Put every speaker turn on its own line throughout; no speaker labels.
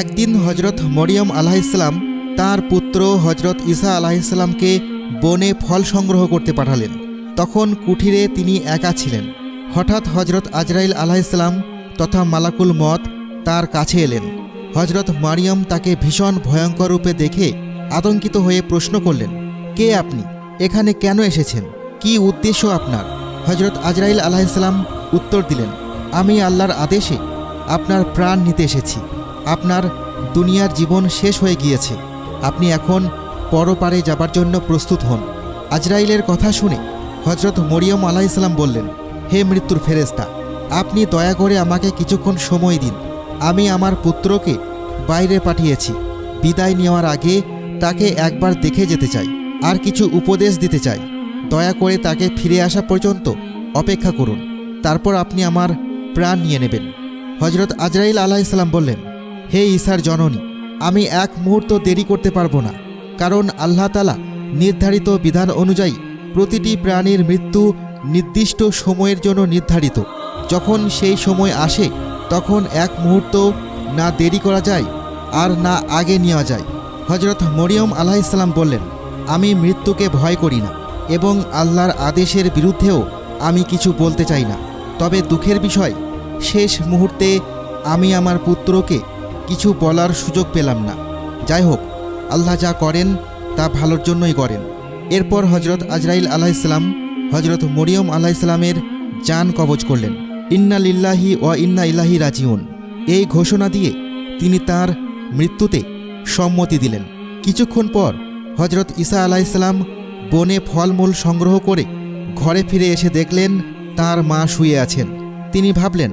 একদিন হজরত মরিয়ম আলাহিসাল্লাম তার পুত্র হজরত ঈসা আলাহিসাল্লামকে বনে ফল সংগ্রহ করতে পাঠালেন। তখন কুঠিরে তিনি একা ছিলেন। হঠাৎ হজরত আজরাইল আলাহিসাল্লাম তথা মালাকুল মত তার কাছে এলেন। হজরত মারিয়ম তাকে ভীষণ ভয়ঙ্কর রূপে দেখে আতঙ্কিত হয়ে প্রশ্ন করলেন, কে আপনি? এখানে কেন এসেছেন? কি উদ্দেশ্য আপনার? হজরত আজরাইল আলাহিসাল্লাম উত্তর দিলেন, আমি আল্লাহর আদেশে আপনার প্রাণ নিতে এসেছি। আপনার দুনিয়ার জীবন শেষ হয়ে গিয়েছে। আপনি এখন পরপারে যাবার জন্য প্রস্তুত হন। আজরাইলের কথা শুনে হজরত মরিয়ম আলাইসাল্লাম বললেন, হে মৃত্যুর ফেরেস্তা আপনি দয়া করে আমাকে কিছুক্ষণ সময় দিন। আমি আমার পুত্রকে বাইরে পাঠিয়েছি। বিদায় নেওয়ার আগে তাকে একবার দেখে যেতে চাই। আর কিছু উপদেশ দিতে চাই। দয়া করে তাকে ফিরে আসা পর্যন্ত অপেক্ষা করুন। তারপর আপনি আমার প্রাণ নিয়ে নেবেন। হজরত আজরাইল আলাইসাল্লাম বললেন হে ঈশার জননী, আমি এক মুহূর্ত দেরি করতে পারব না, কারণ আল্লাহ তালা নির্ধারিত বিধান অনুযায়ী প্রতিটি প্রাণীর মৃত্যু নির্দিষ্ট সময়ের জন্য নির্ধারিত। যখন সেই সময় আসে, তখন এক মুহূর্ত না দেরি করা যায় আর না আগে নেওয়া যায়। হজরত মরিয়ম আল্লাহ ইসলাম বললেন, আমি মৃত্যুকে ভয় করি না এবং আল্লাহর আদেশের বিরুদ্ধেও আমি কিছু বলতে চাই না। তবে দুঃখের বিষয়, শেষ মুহূর্তে আমি আমার পুত্রকে কিছু বলার সুযোগ পেলাম না। যাই হোক আল্লাহ যা করেন, তা ভালোর জন্যই করেন। এরপর হজরত আজরাইল আলাইসাল্লাম হজরত মরিয়ম আলাইসাল্লামের যান কবজ করলেন। ইন্না লিল্লাহি ইন্না ইলাহি রাজিউন। এই ঘোষণা দিয়ে তিনি তার মৃত্যুতে সম্মতি দিলেন। কিছুক্ষণ পর হজরত ঈসা আলাইসাল্লাম বনে ফলমূল সংগ্রহ করে ঘরে ফিরে এসে দেখলেন, তার মা শুয়ে আছেন। তিনি ভাবলেন,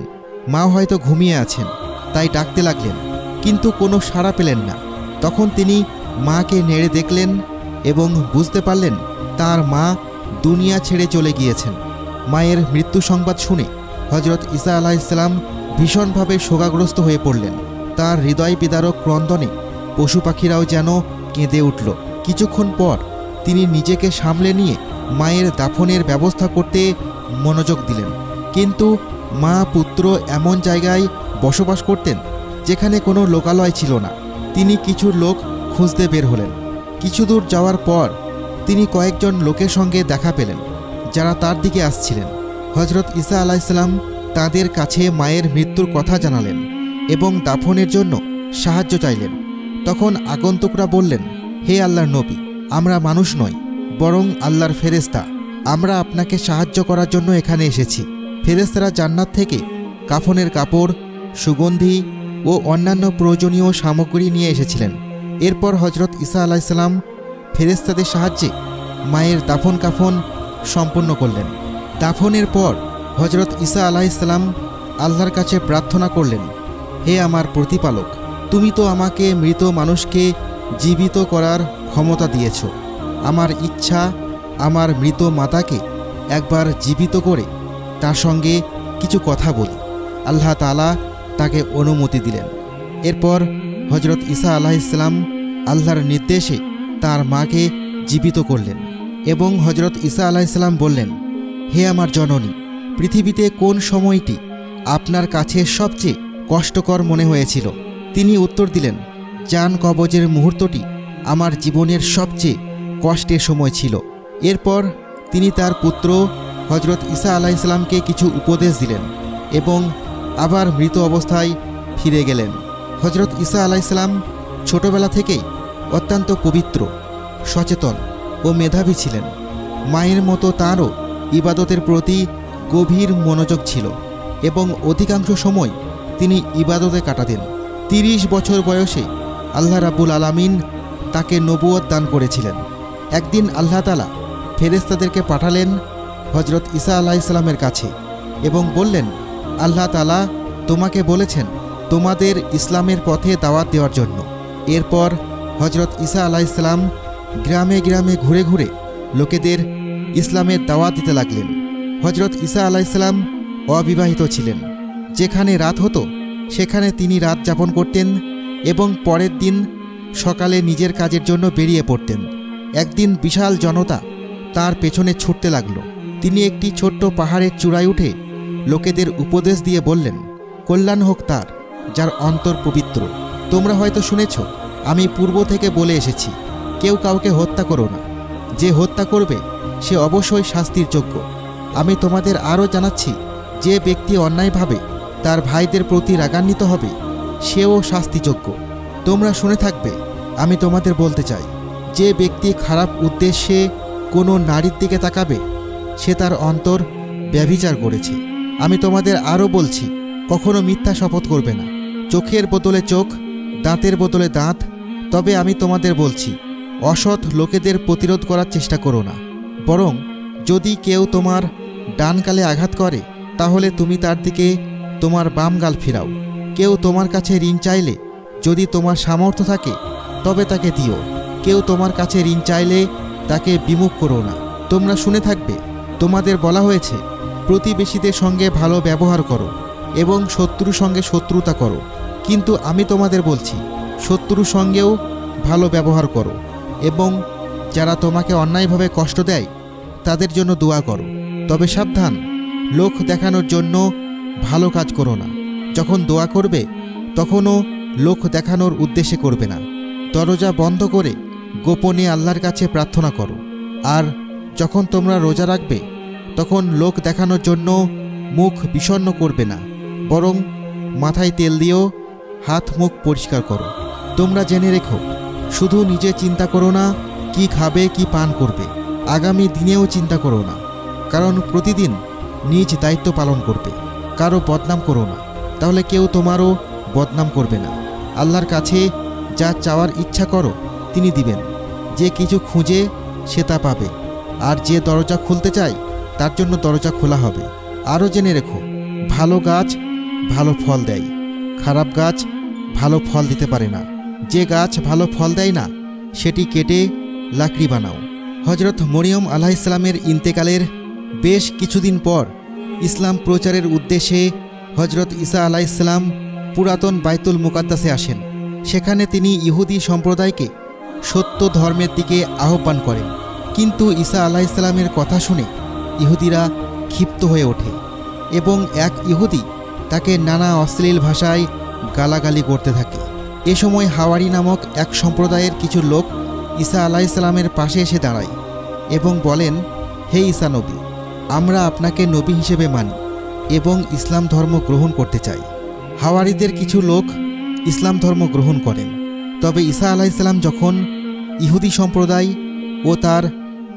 মা হয়তো ঘুমিয়ে আছেন। তাই ডাকতে লাগলেন। কিন্তু কোনো সাড়া পেলেন না। তখন তিনি মাকে নেড়ে দেখলেন এবং বুঝতে পারলেন তার মা দুনিয়া ছেড়ে চলে গিয়েছেন। মায়ের মৃত্যু সংবাদ শুনে হজরত ঈসা আলাইসাল্লাম ভীষণভাবে শোকাগ্রস্ত হয়ে পড়লেন। তার হৃদয় বিদারক ক্রন্দনে পশু পাখিরাও যেন কেঁদে উঠল। কিছুক্ষণ পর তিনি নিজেকে সামলে নিয়ে মায়ের দাফনের ব্যবস্থা করতে মনোযোগ দিলেন। কিন্তু মা পুত্র এমন জায়গায় বসবাস করতেন যেখানে কোনো লোকালয় ছিল না। তিনি কিছু লোক খুঁজতে বের হলেন। কিছু দূর যাওয়ার পর তিনি কয়েকজন লোকের সঙ্গে দেখা পেলেন, যারা তার দিকে আসছিলেন। হজরত ঈসা আলাইসাল্লাম তাদের কাছে মায়ের মৃত্যুর কথা জানালেন এবং দাফনের জন্য সাহায্য চাইলেন। তখন আগন্তুকরা বললেন, হে আল্লাহর নবী, আমরা মানুষ নই, বরং আল্লাহর ফেরেস্তা আমরা আপনাকে সাহায্য করার জন্য এখানে এসেছি। ফেরেস্তারা জান্নাত থেকে কাফনের কাপড়, সুগন্ধি ও অন্যান্য প্রয়োজনীয় সামগ্রী নিয়ে এসেছিলেন। এরপর হজরত ঈসা আলাইসাল্লাম ফেরেস্তাদের সাহায্যে মায়ের দাফন কাফন সম্পন্ন করলেন। দাফনের পর হজরত ঈসা আলাইসাল্লাম আল্লাহর কাছে প্রার্থনা করলেন, হে আমার প্রতিপালক, তুমি তো আমাকে মৃত মানুষকে জীবিত করার ক্ষমতা দিয়েছ। আমার ইচ্ছা আমার মৃত মাতাকে একবার জীবিত করে তার সঙ্গে কিছু কথা বলি। আল্লাহ তালা তাকে অনুমতি দিলেন। এরপর হজরত ঈসা আলাহিসাল্লাম আল্লাহর নির্দেশে তার মাকে জীবিত করলেন এবং হজরত ঈসা আলাহিসাল্লাম বললেন, হে আমার জননী, পৃথিবীতে কোন সময়টি আপনার কাছে সবচেয়ে কষ্টকর মনে হয়েছিল? তিনি উত্তর দিলেন যান কবজের মুহূর্তটি আমার জীবনের সবচেয়ে কষ্টের সময় ছিল। এরপর তিনি তার পুত্র হজরত ঈসা আলাইসাল্লামকে কিছু উপদেশ দিলেন এবং আবার মৃত অবস্থায় ফিরে গেলেন। হজরত ঈসা আলাইসাল্লাম ছোটবেলা থেকেই অত্যন্ত পবিত্র, সচেতন ও মেধাবী ছিলেন। মায়ের মতো তাঁরও ইবাদতের প্রতি গভীর মনোযোগ ছিল এবং অধিকাংশ সময় তিনি ইবাদতে কাটাতেন। তিরিশ বছর বয়সে আল্লাহ রাবুল আলামিন তাকে নবুয়ত দান করেছিলেন। একদিন আল্লাহ তালা ফেরেস্তাদেরকে পাঠালেন হজরত ঈসা আলাইসাল্লামের কাছে এবং বললেন আল্লাহ তালা তোমাকে বলেছেন তোমাদের ইসলামের পথে দাওয়াত দেওয়ার জন্য। এরপর হজরত ঈসা আলাইসাল্লাম গ্রামে গ্রামে ঘুরে ঘুরে লোকেদের ইসলামের দাওয়াত দিতে লাগলেন। হজরত ঈসা আলাইসাল্লাম অবিবাহিত ছিলেন। যেখানে রাত হতো, সেখানে তিনি রাত যাপন করতেন এবং পরের দিন সকালে নিজের কাজের জন্য বেরিয়ে পড়তেন। একদিন বিশাল জনতা তার পেছনে ছুটতে লাগল। তিনি একটি ছোট্ট পাহাড়ের চূড়ায় উঠে লোকেদের উপদেশ দিয়ে বললেন, কল্যাণ হোক তার, যার অন্তর পবিত্র। তোমরা হয়তো শুনেছ, আমি পূর্ব থেকে বলে এসেছি, কেউ কাউকে হত্যা করো না। যে হত্যা করবে, সে অবশ্যই শাস্তির যোগ্য। আমি তোমাদের আরও জানাচ্ছি, যে ব্যক্তি অন্যায়ভাবে তার ভাইদের প্রতি রাগান্বিত হবে, সেও শাস্তিযোগ্য। তোমরা শুনে থাকবে, আমি তোমাদের বলতে চাই, যে ব্যক্তি খারাপ উদ্দেশ্যে কোনো নারীর দিকে তাকাবে, সে তার অন্তর ব্যভিচার করেছে। আমি তোমাদের আরও বলছি, কখনো মিথ্যা শপথ করবে না। চোখের বোতলে চোখ, দাঁতের বোতলে দাঁত, তবে আমি তোমাদের বলছি, অসৎ লোকেদের প্রতিরোধ করার চেষ্টা করো না। বরং, যদি কেউ তোমার ডানকালে আঘাত করে, তাহলে তুমি তার দিকে তোমার বাম গাল ফিরাও। কেউ তোমার কাছে ঋণ চাইলে, যদি তোমার সামর্থ্য থাকে, তবে তাকে দিও। কেউ তোমার কাছে ঋণ চাইলে, তাকে বিমুখ করো না। তোমরা শুনে থাকবে, তোমাদের বলা হয়েছে প্রতিবেশীদের সঙ্গে ভালো ব্যবহার করো এবং শত্রুর সঙ্গে শত্রুতা করো। কিন্তু আমি তোমাদের বলছি, শত্রুর সঙ্গেও ভালো ব্যবহার করো এবং যারা তোমাকে অন্যায়ভাবে কষ্ট দেয়, তাদের জন্য দোয়া করো। তবে সাবধান, লোক দেখানোর জন্য ভালো কাজ করো না। যখন দোয়া করবে, তখনও লোক দেখানোর উদ্দেশ্যে করবে না। দরজা বন্ধ করে গোপনে আল্লাহর কাছে প্রার্থনা করো। আর যখন তোমরা রোজা রাখবে তখন লোক দেখানোর জন্য মুখ বিষণ্ণ করবে না, বরং মাথায় তেল দিয়েও হাত মুখ পরিষ্কার করো। তোমরা জেনে রেখো, শুধু নিজে চিন্তা করো না কি খাবে, কি পান করবে। আগামী দিনেও চিন্তা করো না, কারণ প্রতিদিন নিজ দায়িত্ব পালন করবে। কারও বদনাম করো না, তাহলে কেউ তোমারও বদনাম করবে না। আল্লাহর কাছে যা চাওয়ার ইচ্ছা করো, তিনি দিবেন। যে কিছু খুঁজে, সে তা পাবে। আর যে দরজা খুলতে চায় তার জন্য দরজা খোলা হবে। আরও জেনে রেখো, ভালো গাছ ভালো ফল দেয়। খারাপ গাছ ভালো ফল দিতে পারে না। যে গাছ ভালো ফল দেয় না, সেটি কেটে লাকড়ি বানাও। হজরত মরিয়ম আলাহ ইসলামের ইন্তেকালের বেশ কিছুদিন পর ইসলাম প্রচারের উদ্দেশ্যে হজরত ঈসা আলাহ ইসলাম পুরাতন বাইতুল মুকাদ্দাসে আসেন। সেখানে তিনি ইহুদি সম্প্রদায়কে সত্য ধর্মের দিকে আহ্বান করেন। কিন্তু ঈসা আলাহ ইসলামের কথা শুনে ইহুদিরা ক্ষিপ্ত হয়ে ওঠে এবং এক ইহুদি তাকে নানা অশ্লীল ভাষায় গালাগালি করতে থাকে। এ সময় হাওয়ারি নামক এক সম্প্রদায়ের কিছু লোক ঈসা আলাহ ইসলামের পাশে এসে দাঁড়ায় এবং বলেন, হে ঈসা নবী, আমরা আপনাকে নবী হিসেবে মানি এবং ইসলাম ধর্ম গ্রহণ করতে চাই। হাওয়ারিদের কিছু লোক ইসলাম ধর্ম গ্রহণ করেন। তবে ঈসা আলাইসাল্লাম যখন ইহুদি সম্প্রদায় ও তার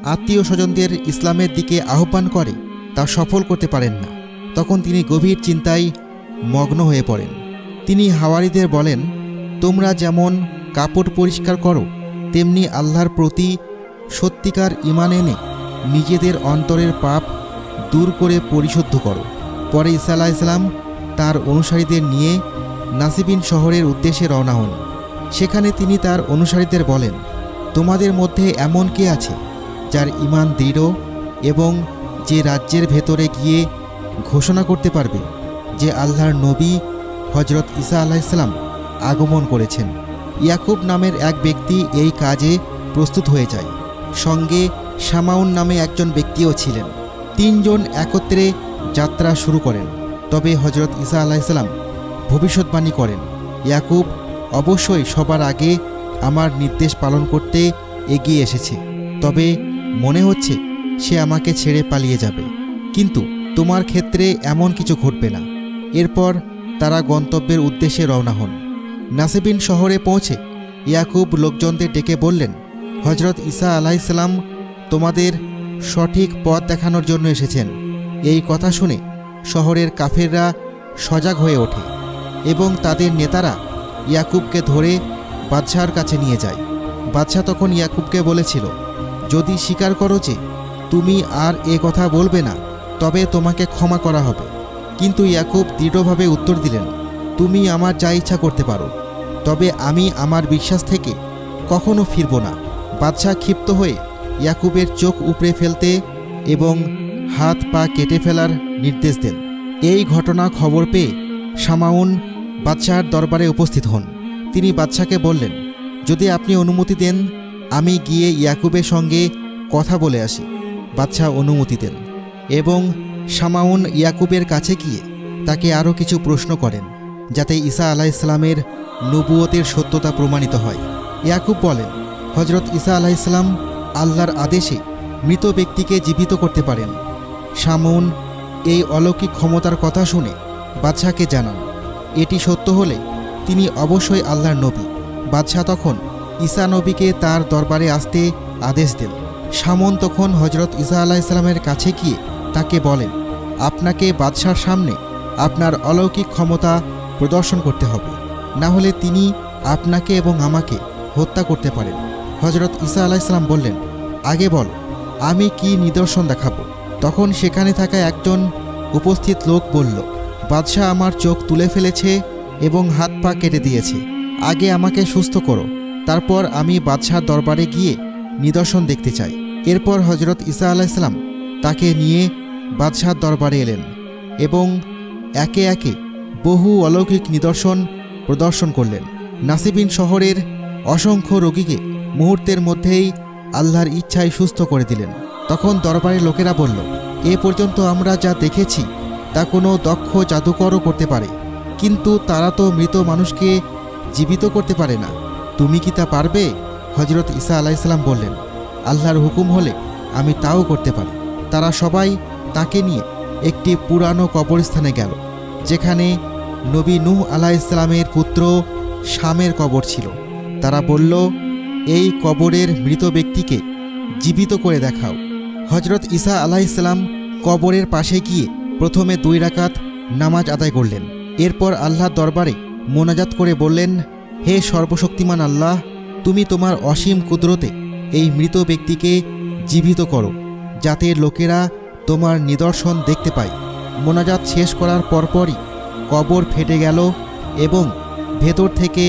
আত্মীয় স্বজনদের ইসলামের দিকে আহ্বান করে, তা সফল করতে পারেন না। তখন তিনি গভীর চিন্তায় মগ্ন হয়ে পড়েন। তিনি হাওয়ারিদের বলেন, তোমরা যেমন কাপড় পরিষ্কার করো, তেমনি আল্লাহর প্রতি সত্যিকার ইমান এনে নিজেদের অন্তরের পাপ দূর করে পরিশুদ্ধ করো। পরে ঈসা ইসলাম তার অনুসারীদের নিয়ে নাসিবিন শহরের উদ্দেশ্যে রওনা হন। সেখানে তিনি তার অনুসারীদের বলেন, তোমাদের মধ্যে এমন কে আছে যার ইমান দৃঢ় এবং যে রাজ্যের ভেতরে গিয়ে ঘোষণা করতে পারবে যে আল্লাহর নবী হজরত ঈসা আলাইসাল্লাম আগমন করেছেন। ইয়াকুব নামের এক ব্যক্তি এই কাজে প্রস্তুত হয়ে যায়। সঙ্গে শামাউন নামে একজন ব্যক্তিও ছিলেন। তিনজন একত্রে যাত্রা শুরু করেন। তবে হজরত ঈসা আলাইসাল্লাম ভবিষ্যৎবাণী করেন, ইয়াকুব, অবশ্যই সবার আগে আমার নির্দেশ পালন করতে এগিয়ে এসেছে। তবে মনে হচ্ছে সে আমাকে ছেড়ে পালিয়ে যাবে। কিন্তু তোমার ক্ষেত্রে এমন কিছু ঘটবে না। এরপর তারা গন্তব্যের উদ্দেশ্যে রওনা হন। নাসিবিন শহরে পৌঁছে ইয়াকুব লোকজনদের ডেকে বললেন হজরত ঈসা আলাইসাল্লাম তোমাদের সঠিক পথ দেখানোর জন্য এসেছেন। এই কথা শুনে শহরের কাফেররা সজাগ হয়ে ওঠে এবং তাদের নেতারা ইয়াকুবকে ধরে বাদশাহর কাছে নিয়ে যায়। বাদশাহ তখন ইয়াকুবকে বলেছিল যদি স্বীকার করো যে তুমি আর এ কথা বলবে না, তবে তোমাকে ক্ষমা করা হবে। কিন্তু ইয়াকুব দৃঢ়ভাবে উত্তর দিলেন, তুমি আমার যা ইচ্ছা করতে পারো, তবে আমি আমার বিশ্বাস থেকে কখনো ফিরব না। বাদশাহ ক্ষিপ্ত হয়ে ইয়াকুবের চোখ উপড়ে ফেলতে এবং হাত পা কেটে ফেলার নির্দেশ দেন। এই ঘটনা খবর পেয়ে শামাউন বাদশাহর দরবারে উপস্থিত হন। তিনি বাদশাকে বললেন, যদি আপনি অনুমতি দেন আমি গিয়ে ইয়াকুবের সঙ্গে কথা বলে আসি, বাদশাহ অনুমতি দেন এবং শামাউন ইয়াকুবের কাছে গিয়ে তাকে আরও কিছু প্রশ্ন করেন, যাতে ঈসা আলাহ ইসলামের নবুয়তের সত্যতা প্রমাণিত হয়। ইয়াকুব বলেন হজরত ঈসা আলাহ ইসলাম আল্লাহর আদেশে মৃত ব্যক্তিকে জীবিত করতে পারেন। সামুন এই অলৌকিক ক্ষমতার কথা শুনে বাদশাহকে জানান, এটি সত্য হলে তিনি অবশ্যই আল্লাহর নবী। বাদশাহ তখন ঈসা নবীকে তার দরবারে আসতে আদেশ দেন সামন তখন হজরত ঈসা আলাহ ইসলামের কাছে গিয়ে তাকে বলেন, আপনাকে বাদশার সামনে আপনার অলৌকিক ক্ষমতা প্রদর্শন করতে হবে। না হলে তিনি আপনাকে এবং আমাকে হত্যা করতে পারেন। হজরত ঈসা আলাহ ইসলাম বললেন, আগে বল, আমি কি নিদর্শন দেখাবো? তখন সেখানে থাকা একজন উপস্থিত লোক বলল, বাদশাহ আমার চোখ তুলে ফেলেছে এবং হাত পা কেটে দিয়েছে। আগে আমাকে সুস্থ করো। তারপর আমি বাদশাহ দরবারে গিয়ে নিদর্শন দেখতে চাই। এরপর হজরত ঈসা আলাইসালাম তাকে নিয়ে বাদশাহ দরবারে এলেন এবং একে একে বহু অলৌকিক নিদর্শন প্রদর্শন করলেন। নাসিবিন শহরের অসংখ্য রোগীকে মুহূর্তের মধ্যেই আল্লাহর ইচ্ছায় সুস্থ করে দিলেন। তখন দরবারের লোকেরা বলল, এ পর্যন্ত আমরা যা দেখেছি, তা কোনো দক্ষ জাদুকরও করতে পারে। কিন্তু তারা তো মৃত মানুষকে জীবিত করতে পারে না। তুমি কি তা পারবে? হজরত ঈসা আলাইসাল্লাম বললেন, আল্লাহর হুকুম হলে আমি তাও করতে পারি। তারা সবাই তাকে নিয়ে একটি পুরানো কবরস্থানে গেল, যেখানে নবী নূহ আলাইসালামের পুত্র শামের কবর ছিল। তারা বলল, এই কবরের মৃত ব্যক্তিকে জীবিত করে দেখাও। হজরত ঈসা আলাইসাল্লাম কবরের পাশে গিয়ে প্রথমে দুই রাকাত নামাজ আদায় করলেন। এরপর আল্লাহর দরবারে মোনাজাত করে বললেন হে সর্বশক্তিমান আল্লাহ, তুমি তোমার অসীম কুদরতে এই মৃত ব্যক্তিকে জীবিত করো, যাতে লোকেরা তোমার নিদর্শন দেখতে পায়। মোনাজাত শেষ করার পরপরই কবর ফেটে গেল এবং ভেতর থেকে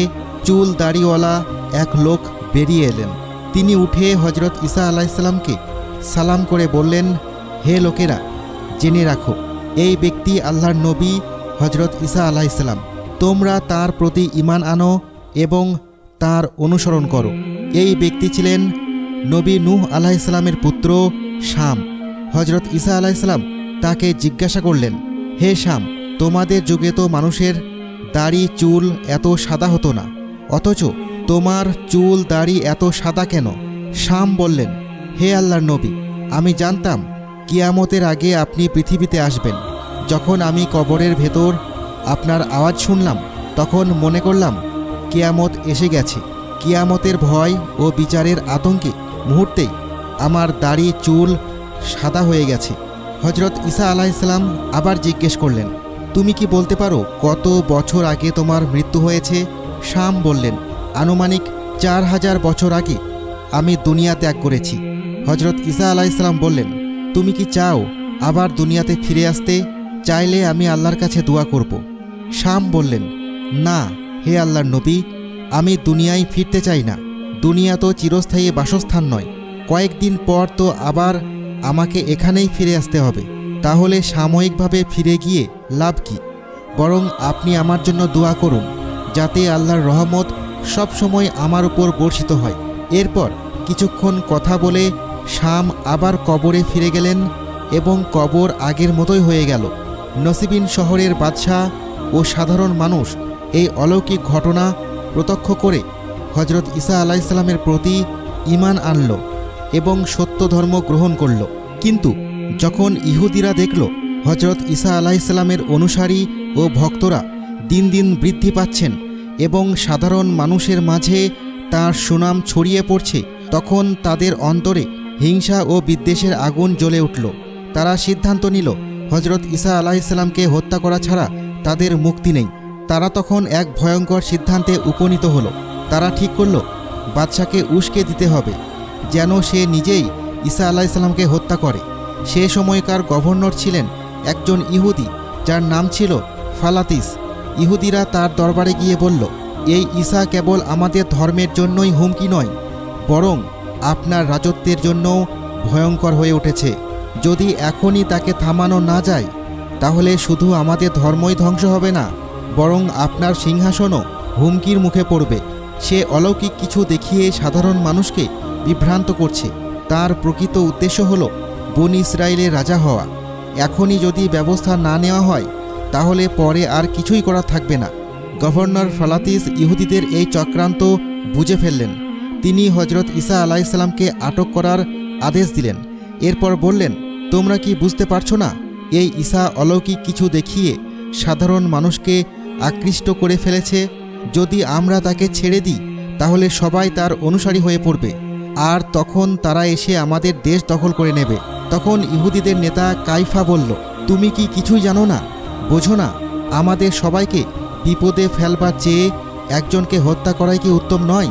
চুল দাড়িওয়ালা এক লোক বেরিয়ে এলেন। তিনি উঠে হজরত ঈসা আলাইসাল্লামকে সালাম করে বললেন, হে লোকেরা, জেনে রাখো, এই ব্যক্তি আল্লাহর নবী হজরত ঈসা আলাইসাল্লাম তোমরা তার প্রতি ইমান আনো এবং তার অনুসরণ করো। এই ব্যক্তি ছিলেন নবী নূহ আলাইসাল্লামের পুত্র শাম। হজরত ঈসা আলাইসাল্লাম তাকে জিজ্ঞাসা করলেন, হে শাম, তোমাদের যুগে তো মানুষের দাড়ি, চুল এত সাদা হতো না। অথচ তোমার চুল, দাড়ি এত সাদা কেন? শাম বললেন, হে আল্লাহর নবী, আমি জানতাম কিয়ামতের আগে আপনি পৃথিবীতে আসবেন। যখন আমি কবরের ভেতর আপনার আওয়াজ শুনলাম, তখন মনে করলাম কিয়ামত এসে গেছে। কিয়ামতের ভয় ও বিচারের আতঙ্কে মুহূর্তেই আমার দাড়ি, চুল সাদা হয়ে গেছে। হজরত ঈসা আলাইসাল্লাম আবার জিজ্ঞেস করলেন, তুমি কি বলতে পারো কত বছর আগে তোমার মৃত্যু হয়েছে? শাম বললেন, আনুমানিক চার হাজার বছর আগে আমি দুনিয়া ত্যাগ করেছি। হজরত ঈসা আলাইসাল্লাম বললেন, তুমি কি চাও আবার দুনিয়াতে ফিরে আসতে? চাইলে আমি আল্লাহর কাছে দোয়া করব। শাম বললেন, না। হে আল্লাহর নবী, আমি দুনিয়ায় ফিরতে চাই না। দুনিয়া তো চিরস্থায়ী বাসস্থান নয়। কয়েকদিন পর তো আবার আমাকে এখানেই ফিরে আসতে হবে। তাহলে সাময়িকভাবে ফিরে গিয়ে লাভ কি? বরং আপনি আমার জন্য দোয়া করুন, যাতে আল্লাহর রহমত সবসময় আমার উপর বর্ষিত হয়। এরপর কিছুক্ষণ কথা বলে শাম আবার কবরে ফিরে গেলেন এবং কবর আগের মতোই হয়ে গেল। নসিবিন শহরের বাদশাহ ও সাধারণ মানুষ এই অলৌকিক ঘটনা প্রত্যক্ষ করে হজরত ঈসা আলাইসাল্লামের প্রতি ইমান আনল এবং সত্য ধর্ম গ্রহণ করল। কিন্তু যখন ইহুদিরা দেখল হজরত ঈসা আলাইসাল্লামের অনুসারী ও ভক্তরা দিন দিন বৃদ্ধি পাচ্ছেন এবং সাধারণ মানুষের মাঝে তার সুনাম ছড়িয়ে পড়ছে, তখন তাদের অন্তরে হিংসা ও বিদ্বেষের আগুন জ্বলে উঠল। তারা সিদ্ধান্ত নিল হজরত ঈসা আলাইসাল্লামকে হত্যা করা ছাড়া তাদের মুক্তি নেই। তারা তখন এক ভয়ঙ্কর সিদ্ধান্তে উপনীত হলো। তারা ঠিক করল, বাদশাকে উস্কে দিতে হবে, যেন সে নিজেই ঈসা আলাইসাল্লামকে হত্যা করে। সে সময়কার গভর্নর ছিলেন একজন ইহুদি, যার নাম ছিল ফালাতিস। ইহুদিরা তার দরবারে গিয়ে বলল, এই ঈসা কেবল আমাদের ধর্মের জন্যই হুমকি নয়, বরং আপনার রাজত্বের জন্যও ভয়ঙ্কর হয়ে উঠেছে। যদি এখনই তাকে থামানো না যায়, তাহলে শুধু আমাদের ধর্মই ধ্বংস হবে না। বরং আপনার সিংহাসনও হুমকির মুখে পড়বে। সে অলৌকিক কিছু দেখিয়ে সাধারণ মানুষকে বিভ্রান্ত করছে। তার প্রকৃত উদ্দেশ্য হল বন ইসরায়েলের রাজা হওয়া। এখনই যদি ব্যবস্থা না নেওয়া হয়, তাহলে পরে আর কিছুই করা থাকবে না। গভর্নর ফালাতিস ইহুদিদের এই চক্রান্ত বুঝে ফেললেন। তিনি হজরত ঈসা আলাইসাল্লামকে আটক করার আদেশ দিলেন। এরপর বললেন, তোমরা কি বুঝতে পারছ না? এই ঈসা অলৌকিক কিছু দেখিয়ে সাধারণ মানুষকে আকৃষ্ট করে ফেলেছে, যদি আমরা তাকে ছেড়ে দিই, তাহলে সবাই তার অনুসারী হয়ে পড়বে। আর তখন তারা এসে আমাদের দেশ দখল করে নেবে। তখন ইহুদিদের নেতা কাইফা বলল, তুমি কি কিছুই জানো না? বোঝো না, আমাদের সবাইকে বিপদে ফেলবার চেয়ে একজনকে হত্যা করাই কি উত্তম নয়?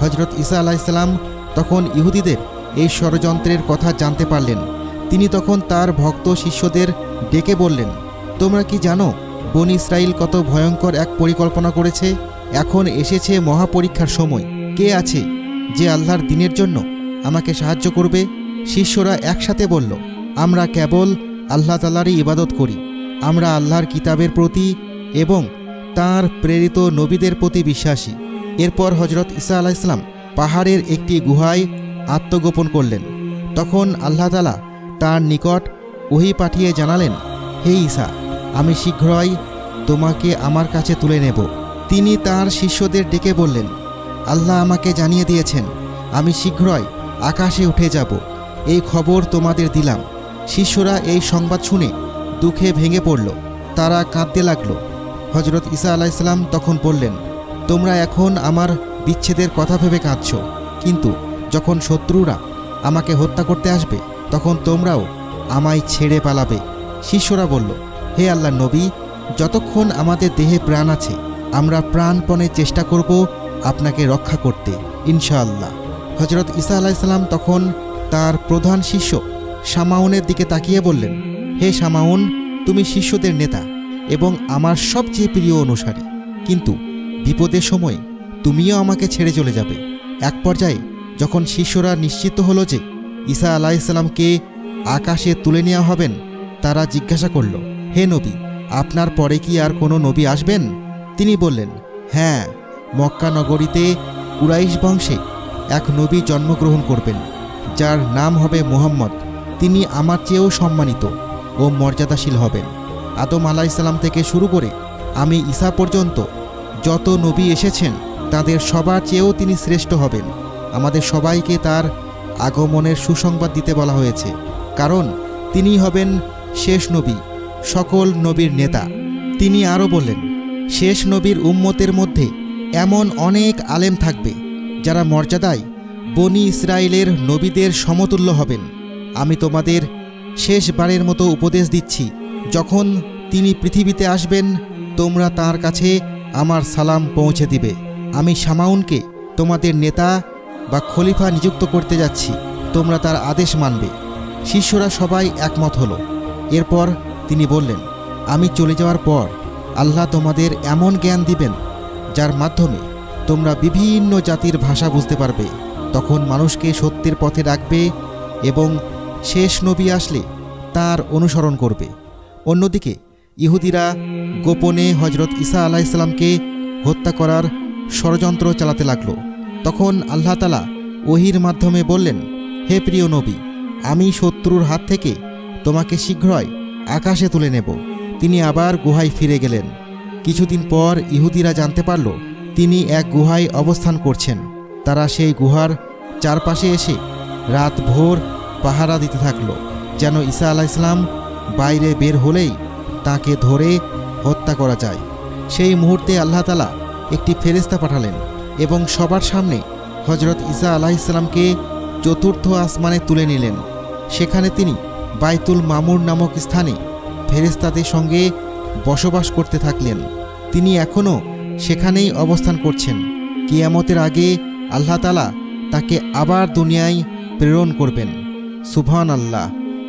হজরত ঈসা আলাইসাল্লাম তখন ইহুদিদের এই ষড়যন্ত্রের কথা জানতে পারলেন। তিনি তখন তার ভক্ত শিষ্যদের ডেকে বললেন, তোমরা কি জানো বন ইসরায়েল কত ভয়ঙ্কর এক পরিকল্পনা করেছে, এখন এসেছে মহাপরীক্ষার সময়। কে আছে যে আল্লাহর দিনের জন্য আমাকে সাহায্য করবে? শিষ্যরা একসাথে বলল, আমরা কেবল আল্লাহ তালারই ইবাদত করি। আমরা আল্লাহর কিতাবের প্রতি এবং তার প্রেরিত নবীদের প্রতি বিশ্বাসী। এরপর হজরত ঈসা আলাইসলাম পাহাড়ের একটি গুহায় আত্মগোপন করলেন। তখন আল্লাহ তালা তার নিকট ওহি পাঠিয়ে জানালেন, হে ঈসা আমি শীঘ্রই তোমাকে আমার কাছে তুলে নেব। তিনি তার শিষ্যদের ডেকে বললেন, আল্লাহ আমাকে জানিয়ে দিয়েছেন, আমি শীঘ্রই আকাশে উঠে যাব। এই খবর তোমাদের দিলাম। শিষ্যরা এই সংবাদ শুনে দুঃখে ভেঙে পড়ল। তারা কাঁদতে লাগল। হজরত ঈসা আলাইসাল্লাম তখন বললেন, তোমরা এখন আমার বিচ্ছেদের কথা ভেবে কাঁদছ। কিন্তু যখন শত্রুরা আমাকে হত্যা করতে আসবে, তখন তোমরাও আমায় ছেড়ে পালাবে। শিষ্যরা বলল হে আল্লাহ নবী, যতক্ষণ আমাদের দেহে প্রাণ আছে, আমরা প্রাণপণে চেষ্টা করব আপনাকে রক্ষা করতে, ইনশাআল্লাহ। হজরত ঈসা আলাইসাল্লাম তখন তার প্রধান শিষ্য শামাউনের দিকে তাকিয়ে বললেন, হে শামাউন তুমি শিষ্যদের নেতা এবং আমার সবচেয়ে প্রিয় অনুসারী। কিন্তু বিপদের সময় তুমিও আমাকে ছেড়ে চলে যাবে। এক পর্যায়ে যখন শিষ্যরা নিশ্চিত হলো যে ঈসা আলাইসাল্লামকে আকাশে তুলে নেওয়া হবেন, তারা জিজ্ঞাসা করল হে নবী, আপনার পরে কি আর কোনো নবী আসবেন? তিনি বললেন হ্যাঁ মক্কা নগরীতে কুরাইশ বংশে এক নবী জন্মগ্রহণ করবেন, যার নাম হবে মুহাম্মদ। তিনি আমার চেয়েও সম্মানিত ও মর্যাদাশীল হবেন। আদম আলা ইসলাম থেকে শুরু করে আমি ঈসা পর্যন্ত যত নবী এসেছেন, তাদের সবার চেয়েও তিনি শ্রেষ্ঠ হবেন। আমাদের সবাইকে তার আগমনের সুসংবাদ দিতে বলা হয়েছে, কারণ তিনি হবেন শেষ নবী। সকল নবীর নেতা। তিনি আরও বললেন, শেষ নবীর উম্মতের মধ্যে এমন অনেক আলেম থাকবে, যারা মর্যাদায় বনি ইসরায়েলের নবীদের সমতুল্য হবেন। আমি তোমাদের শেষবারের মতো উপদেশ দিচ্ছি, যখন তিনি পৃথিবীতে আসবেন, তোমরা তার কাছে আমার সালাম পৌঁছে দিবে। আমি সামাউনকে তোমাদের নেতা বা খলিফা নিযুক্ত করতে যাচ্ছি, তোমরা তার আদেশ মানবে। শিষ্যরা সবাই একমত হলো। এরপর তিনি বললেন, আমি চলে যাওয়ার পর আল্লাহ তোমাদের এমন জ্ঞান দিবেন, যার মাধ্যমে তোমরা বিভিন্ন জাতির ভাষা বুঝতে পারবে। তখন মানুষকে সত্যের পথে রাখবে এবং শেষ নবী আসলে তার অনুসরণ করবে। অন্যদিকে ইহুদিরা গোপনে হজরত ঈসা আলাইসাল্লামকে হত্যা করার ষড়যন্ত্র চালাতে লাগল। তখন আল্লাহ তালা ওহির মাধ্যমে বললেন, হে প্রিয় নবী, আমি শত্রুর হাত থেকে তোমাকে শীঘ্রই আকাশে তুলে নেব। তিনি আবার গুহায় ফিরে গেলেন। কিছুদিন পর ইহুদিরা জানতে পারল, তিনি এক গুহায় অবস্থান করছেন। তারা সেই গুহার চারপাশে এসে রাত ভোর পাহারা দিতে থাকল, যেন ঈসা আলাহ ইসলাম বাইরে বের হলেই তাকে ধরে হত্যা করা যায়। সেই মুহূর্তে আল্লাহ তালা একটি ফেরেস্তা পাঠালেন এবং সবার সামনে হজরত ঈসা আলাহিসাল্লামকে চতুর্থ আসমানে তুলে নিলেন। সেখানে তিনি বাইতুল মামুর নামক স্থানে ফেরেস্তাদের সঙ্গে বসবাস করতে থাকলেন। তিনি এখনও সেখানেই অবস্থান করছেন। কিয়ামতের আগে আল্লাহ তালা তাকে আবার দুনিয়ায় প্রেরণ করবেন। সুভান আল্লাহ